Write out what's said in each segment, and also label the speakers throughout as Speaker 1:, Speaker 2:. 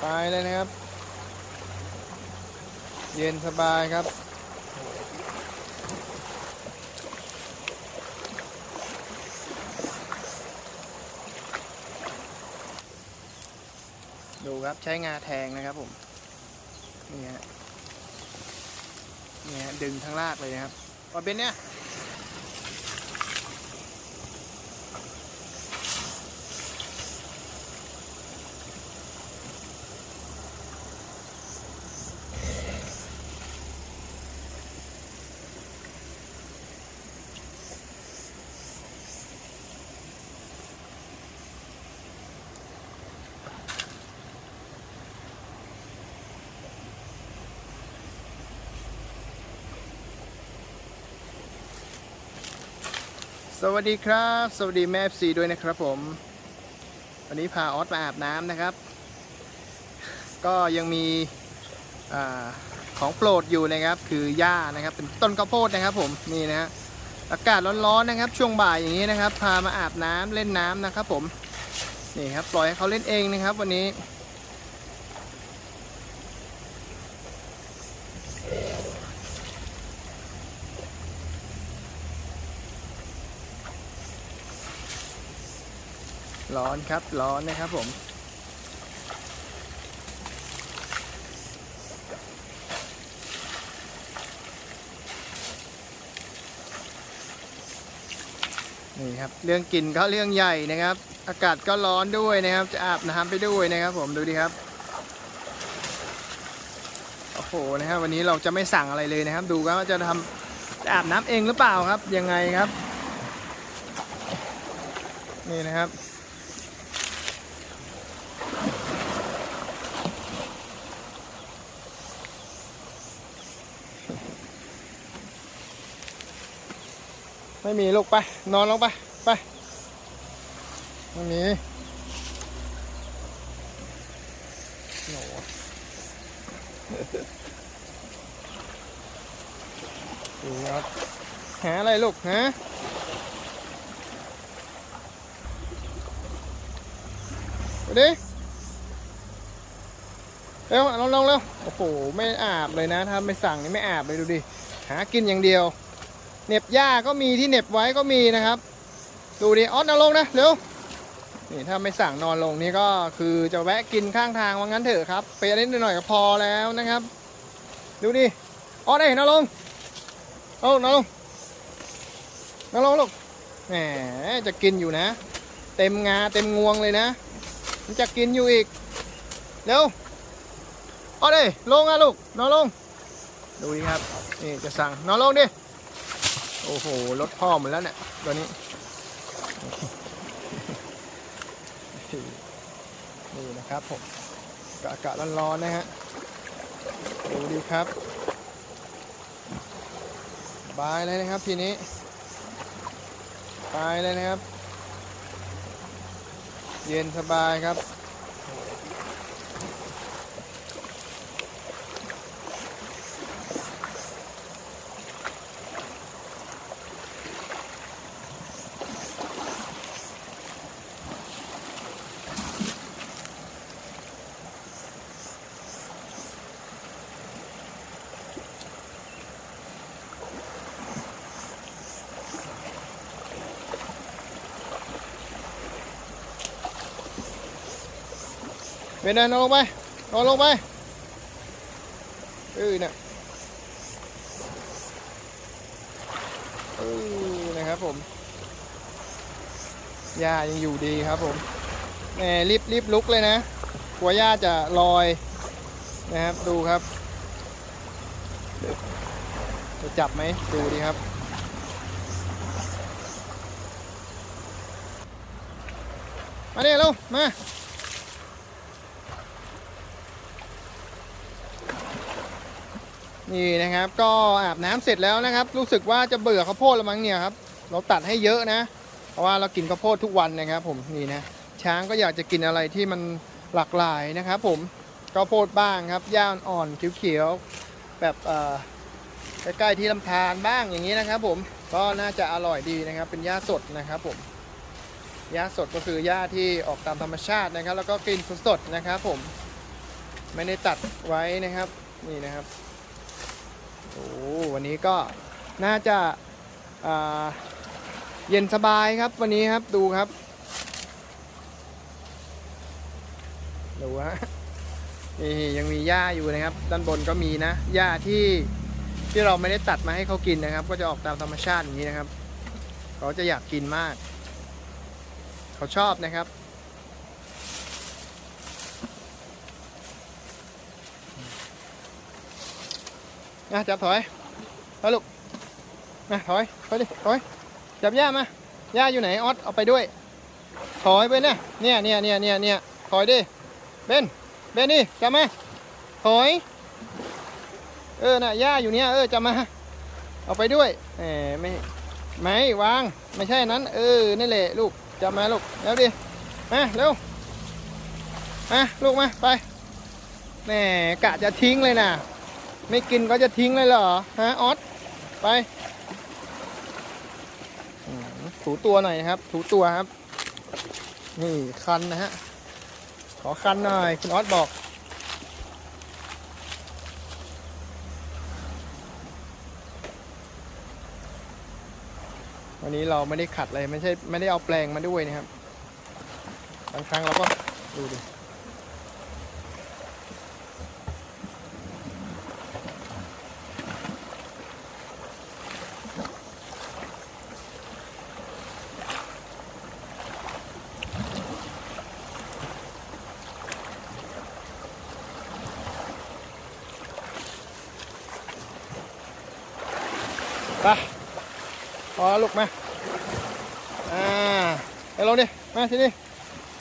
Speaker 1: ไปเลยนะครับ เย็นสบายครับ ดูครับใช้งาแทงนะครับผมนี่ฮะนี่ฮะดึงทั้งรากเลยนะครับพอเป็นเนี่ย วัสดีครับ สวัสดีแม่ซีด้วยนะครับผม วันนี้พาออสมาอาบน้ำนะครับ ก็ยังมีอของโปรดอยู่นะครับ คือหญ้านะครับ เป็นต้นข้าวโพดนะครับ ผมนี่นะฮะอากาศร้อนๆนะครับ ช่วงบ่ายอย่างนี้นะครับ พามาอาบน้ำเล่นน้ำนะครับ ผมนี่ครับปล่อยให้เขาเล่นเองนะครับ วันนี้ ร้อนครับร้อนนะครับผม นี่ครับ เรื่องกินก็เรื่องใหญ่นะครับ อากาศก็ร้อนด้วยนะครับ จะอาบน้ำไปด้วยนะครับ ผมดูดิครับโอ้โหนะครับ วันนี้เราจะไม่สั่งอะไรเลยนะครับ ดูกันว่าจะทำจะอาบน้ำเองหรือเปล่าครับยังไงครับ นี่นะครับ ไม่มีลูกไป นอนลงไป ไป ไม่มีโหดูครับหาอะไรลูกฮะไปดิเร็วลงลงเร็วโอ้โห ไม่อาบเลยนะ ถ้าไม่สั่งนี่ไม่อาบเลยดูดิ หากินอย่างเดียว เน็บหญ้าก็มีที่เน็บไว้ก็มีนะครับ ดูดิออสนอนลงนะเร็วนี่ถ้าไม่สั่งนอนลงนี่ก็คือจะแวะกินข้างทางว่างั้นเถอะครับไปนิดหน่อยก็พอแล้วนะครับ ดูดิออสได้นอนลงเอานอนลงนอนลงลูกแหมจะกินอยู่นะ เต็มงาเต็มงวงเลยนะมันจะกินอยู่อีกเร็วออสเลยลงอะลูกนอนลงดูดิครับนี่จะสั่งนอนลงดิ โอ้โห รถพ่อหมดแล้วเนี่ย ตัวนี้ นี่นะครับผมกับอากาศร้อนๆนะฮะ ดูดีครับบายเลยนะครับทีนี้ไปเลยนะครับ เย็นสบายครับ เป็นไงนอนลงไป นอนลงไปเออเนี่ยเออนะครับผมหญ้ายังอยู่ดีครับผมแหมรีบรีบลุกเลยนะกลัวหญ้าจะลอยนะครับ ดูครับ จะจับไหมดูดีครับมาเนี่ยลูกมา นี่นะครับก็อาบน้ำเสร็จแล้วนะครับ รู้สึกว่าจะเบื่อข้าวโพดแล้วมั้งเนี่ยครับเราตัดให้เยอะนะ เพราะว่าเรากินข้าวโพดทุกวันนะครับ ผมนี่นะช้างก็อยากจะกินอะไรที่มันหลากหลายนะครับ ผมข้าวโพดบ้างครับย่าอ่อนเขียวๆแบบใกล้ๆที่ลำธารบ้างอย่างนี้นะครับ ผมก็น่าจะอร่อยดีนะครับ เป็นหญ้าสดนะครับ ผมหญ้าสดก็คือหญ้าที่ออกตามธรรมชาตินะครับ แล้วก็กินสดๆนะครับ ผมไม่ได้ตัดไว้นะครับนี่นะครับ โอ้วันนี้ก็น่าจะเย็นสบายครับวันนี้ครับดูครับดูฮะนี่ยังมีหญ้าอยู่นะครับ ด้านบนก็มีนะหญ้าที่ที่เราไม่ได้ตัดมาให้เขากินนะครับ ก็จะออกตามธรรมชาติอย่างนี้นะครับ เขาจะอยากกินมาก เขาชอบนะครับ นะจับถอยถอยลูกมาถอยถอยดิถอยจับย่ามาย่าอยู่ไหนออสเอาไปด้วย ถอยไปนะเนี่ยเนี่ยเนี่ยเนี่ยเนี่ยถอยดิเบนเบนนี่จับมาถอย เออน่ะย่าอยู่เนี่ยเออจับมาเอาไปด้วยแหมไม่ไม่วางไม่ใช่นั้น เออนี่แหละลูกจับมาลูกแล้วดิมาเร็วมาลูกมาไปแหมกะจะทิ้งเลยนะ ไม่กินก็จะทิ้งเลยเหรอฮะออสไปถูตัวหน่อยครับ ถูตัวครับ นี่คันนะฮะ ขอคันหน่อยคุณออสบอกวันนี้เราไม่ได้ขัดอะไรไม่ใช่ไม่ได้เอาแปลงมาด้วยนะครับ บางครั้งเราก็ดูดิ ปพอลูกมาอ่าไปลงดิมาที่นี้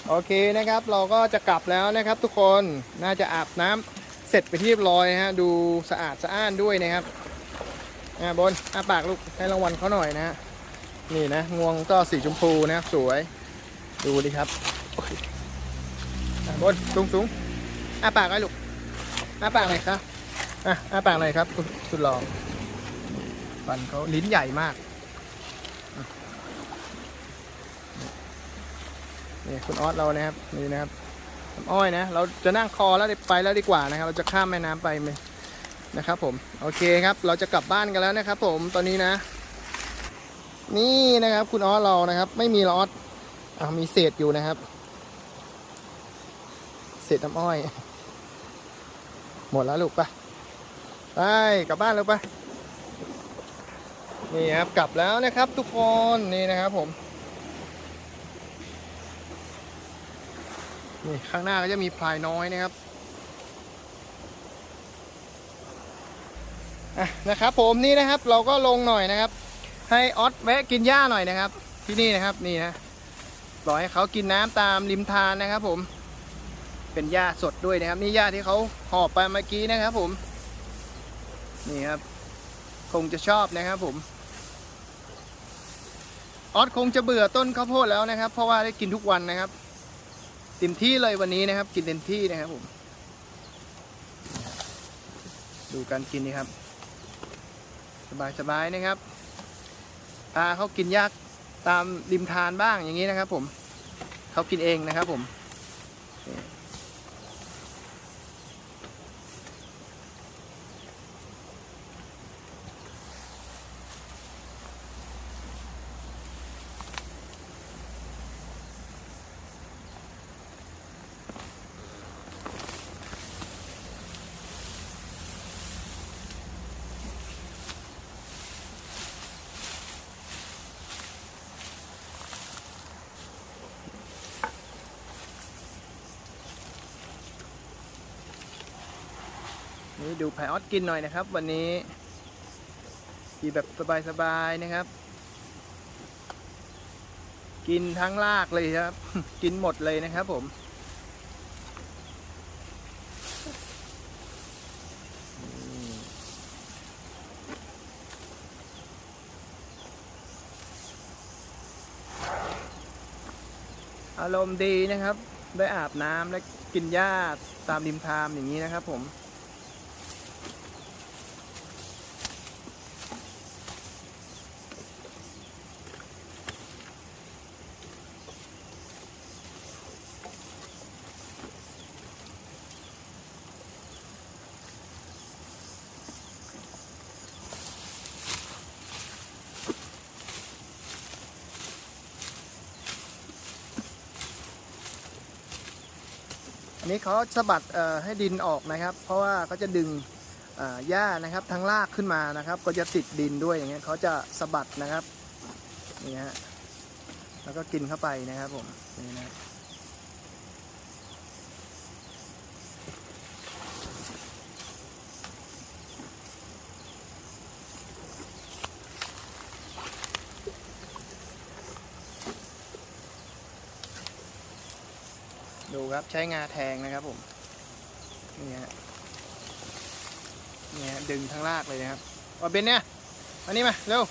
Speaker 1: โอเคนะครับ เราก็จะกลับแล้วนะครับทุกคนน่าจะอาบน้ำเสร็จไปที่เรียบร้อยฮะดูสะอาดสะอ้านด้วยนะครับอ่าบนอาปากลูกให้รางวัลเขาหน่อยนะฮะนี่นะงวงก็สีชมพูนะครับสวย ดูดิครับโอเคอะบนสูงสูงอาปากไว้ลูกอาปากหน่อยครับอะอาปากหน่อยครับคุณสุดหล่อ ฟันเขาลิ้นใหญ่มาก นี่คุณออสเรานะครับนี่นะครับน้ำอ้อยนะ เราจะนั่งคอแล้วไปแล้วดีกว่านะครับ เราจะข้ามแม่น้ำไปเลยนะครับผม โอเคครับ เราจะกลับบ้านกันแล้วนะครับ ผม ตอนนี้นะ นี่นะครับ คุณออสเรานะครับ ไม่มีลออสมีเศษอยู่นะครับ เศษน้ำอ้อย หมดแล้วลูกไปะไปกลับบ้านเลยไปะ นี่ครับกลับแล้วนะครับทุกคนนี่นะครับผมนี่ข้างหน้าก็จะมีพลายน้อยนะครับอะนะครับ ผมนี่นะครับเราก็ลงหน่อยนะครับ ให้ออสแวะกินหญ้าหน่อยนะครับ ที่นี่นะครับนี่นะปล่อยให้เขากินน้ำตามริมทานนะครับ ผม เป็นหญ้าสดด้วยนะครับ นี่หญ้าที่เขาหอบไปเมื่อกี้นะครับ ผม นี่ครับคงจะชอบนะครับผม ออสคงจะเบื่อต้นข้าวโพดแล้วนะครับ เพราะว่าได้กินทุกวันนะครับเต็มที่เลยวันนี้นะครับ กินเต็มที่นะครับผม ดูการกินนี่ครับ สบายๆนะครับพาเขากินยากตามริมทานบ้างอย่างนี้นะครับ ผมเขากินเองนะครับผม ดูไผ่ออสกินหน่อยนะครับ วันนี้กินแบบสบายๆนะครับ กินทั้งรากเลยครับ กินหมดเลยนะครับผมอารมณ์ดีนะครับ ได้อาบน้ำและกินหญ้าตามริมทางอย่างนี้นะครับผม อันนี้เขาสะบัดให้ดินออกนะครับ เพราะว่าเขาจะดึงหญ้านะครับทั้งรากขึ้นมานะครับ ก็จะติดดินด้วยอย่างเงี้ยเขาจะสะบัดนะครับนี่ฮะแล้วก็กินเข้าไปนะครับผมนี่นะ ครับใช้งาแทงนะครับผมนี่ฮะนี่ฮะดึงทั้งรากเลยนะครับเอาเบนเนี่ยมานี่มาเร็ว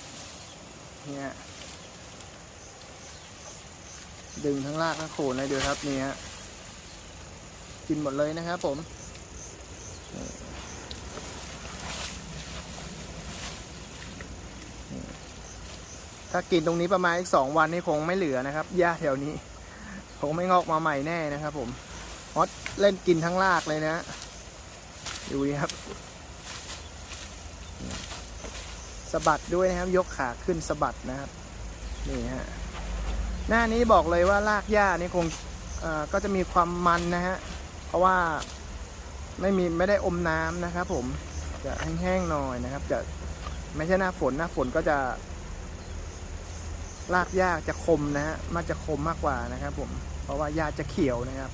Speaker 1: นี่ฮะดึงทั้งรากทั้งโคนเลยดูครับนี่ฮะกินหมดเลยนะครับผมถ้ากินตรงนี้ประมาณอีกสองวันนี่คงไม่เหลือนะครับหญ้าแถวนี้ คงไม่งอกมาใหม่แน่นะครับผมฮอตเล่นกินทั้งรากเลยนะดูดิครับสะบัดด้วยนะครับ ยกขาขึ้นสะบัดนะครับ นี่ฮะหน้านี้บอกเลยว่ารากหญ้านี่คงก็จะมีความมันนะฮะเพราะว่าไม่มีไม่ได้อมน้ำนะครับ ผมจะแห้งๆหน่อยนะครับ จะไม่ใช่หน้าฝนหน้าฝนก็จะ รากหญ้าจะคมนะฮะมันจะคมมากกว่านะครับ ผม เพราะว่าหญ้าจะเขียวนะครับ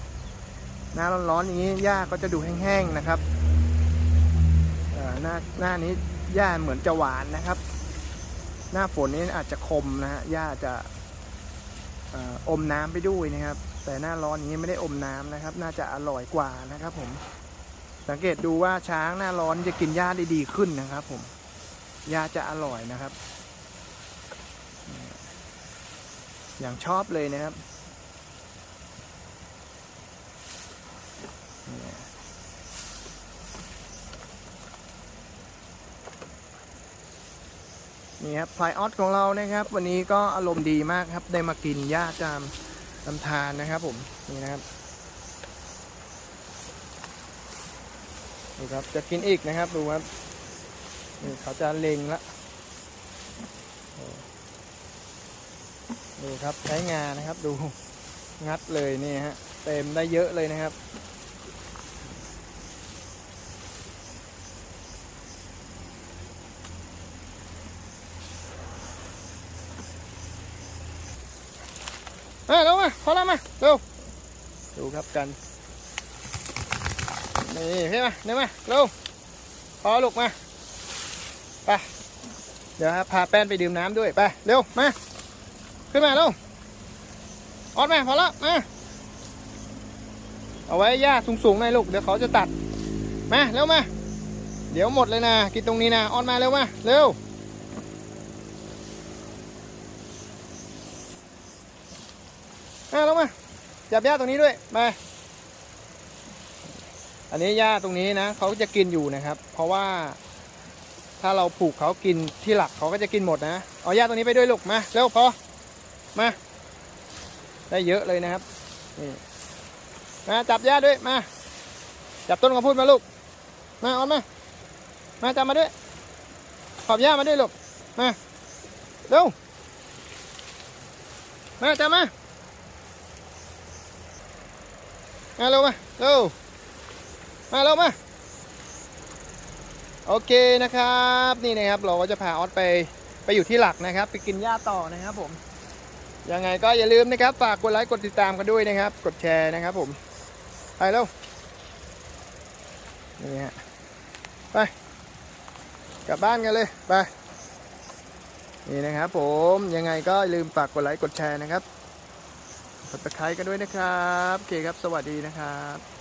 Speaker 1: หน้าร้อนๆอย่างนี้หญ้าก็จะดูแห้งๆนะครับหน้าหน้านี้หญ้าเหมือนจะหวานนะครับ หน้าฝนนี้อาจจะคมนะฮะหญ้าจะอมน้ำไปด้วยนะครับ แต่หน้าร้อนอย่างนี้ไม่ได้อมน้ำนะครับ น่าจะอร่อยกว่านะครับ ผม สังเกตดูว่าช้างหน้าร้อนจะกินหญ้าได้ดีขึ้นนะครับ ผมหญ้าจะอร่อยนะครับ อย่างชอบเลยนะครับนี่ยนี่ครับพลายออสของเรานะครับ วันนี้ก็อารมณ์ดีมากครับ ได้มากินหญ้าจามลำธารนะครับผมนี่นะครับนี่ครับจะกินอีกนะครับดูครับนี่เขาจะเล็งละ ดูครับใช้งานนะครับดูงัดเลยนี่ฮะเต็มได้เยอะเลยนะครับ เอ้ยเร็วมาพอแล้วมาเร็วดูครับกัน นี่เฮ้ยมาเดี๋ยวมาเร็วพอลูกมาไปเดี๋ยวครับพาแป้นไปดื่มน้ำด้วยไปเร็วมา ขึ้นมาลูกออดมาพอแล้วมาเอาไว้หญ้าสูงๆหน่อยลูกเดี๋ยวเขาจะตัดมาเร็วมา เดี๋ยวหมดเลยนะ กินตรงนี้นะออดมาเร็วมาเร็วมาลงมาจับหญ้าตรงนี้ด้วยมาอันนี้หญ้าตรงนี้นะเขาจะกินอยู่นะครับ เพราะว่าถ้าเราผูกเขากินที่หลักเขาก็จะกินหมดนะเอาหญ้าตรงนี้ไปด้วยลูกมาเร็วพอ มา ได้เยอะเลยนะครับนี่มาจับหญ้าด้วยมา จับต้นกระพุ้นมาลูก มาเอามา มาจับมาด้วย ขอบหญ้ามาด้วยลูก มาเร็วมาจับมามาเร็วมาเร็วมาเร็วมาโอเคนะครับ นี่นะครับเราก็จะพาออสไปไปอยู่ที่หลักนะครับ ไปกินหญ้าต่อนะครับผม ยังไงก็อย่าลืมนะครับ ฝากกดไลค์กดติดตามกันด้วยนะครับ กดแชร์นะครับผม ไปแล้วนี่ฮะไป กลับบ้านกันเลย ไป นี่นะครับผมยังไงก็อย่าลืมฝากกดไลค์กดแชร์นะครับกดตะไคร้กันด้วยนะครับ โอเคครับ สวัสดีนะครับ